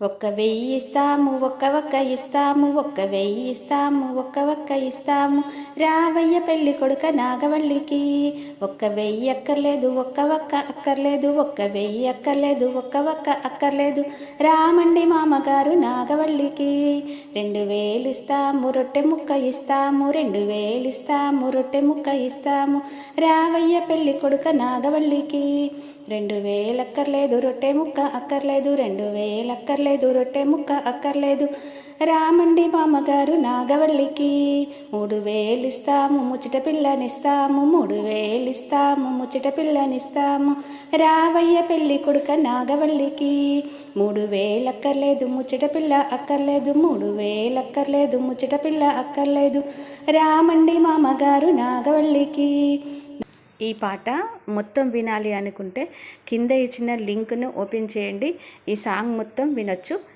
ఒక్క వెయ్యి ఇస్తాము ఒక్క ఒక్క ఇస్తాము ఒక్క వెయ్యి ఇస్తాము ఒక్క ఒక్క ఇస్తాము. రావయ్య పెళ్ళి కొడుక నాగవల్లికి ఒక్క వెయ్యి అక్కర్లేదు ఒక్క ఒక్క అక్కర్లేదు ఒక్క వెయ్యి అక్కర్లేదు ఒక్క ఒక్క అక్కర్లేదు. రామండి మామగారు నాగవల్లికి రెండు వేలు ఇస్తాము రొట్టె ముక్క ఇస్తాము రెండు వేలు ఇస్తాము రొట్టె ముక్క ఇస్తాము. రావయ్య పెళ్ళి కొడుక నాగవల్లికి రెండు వేలు అక్కర్లేదు రొట్టె ముక్క అక్కర్లేదు రెండు వేలు అక్కర్లేదు. రొట్టె ముక్క అక్కర్లేదు. రామండి మామగారు నాగవల్లికి మూడు వేలిస్తాము ముచ్చట పిల్లనిస్తాము మూడు వేలిస్తాము ముచ్చట పిల్లనిస్తాము. రావయ్య పెళ్ళి కొడుక నాగవల్లికి మూడు వేలు అక్కర్లేదు ముచ్చట పిల్ల అక్కర్లేదు మూడు వేలు అక్కర్లేదు ముచ్చట పిల్ల అక్కర్లేదు. రామండి మామగారు నాగవల్లికి ఈ పాట మొత్తం వినాలి అనుకుంటే కింద ఇచ్చిన లింక్ను ఓపెన్ చేయండి. ఈ సాంగ్ మొత్తం వినొచ్చు.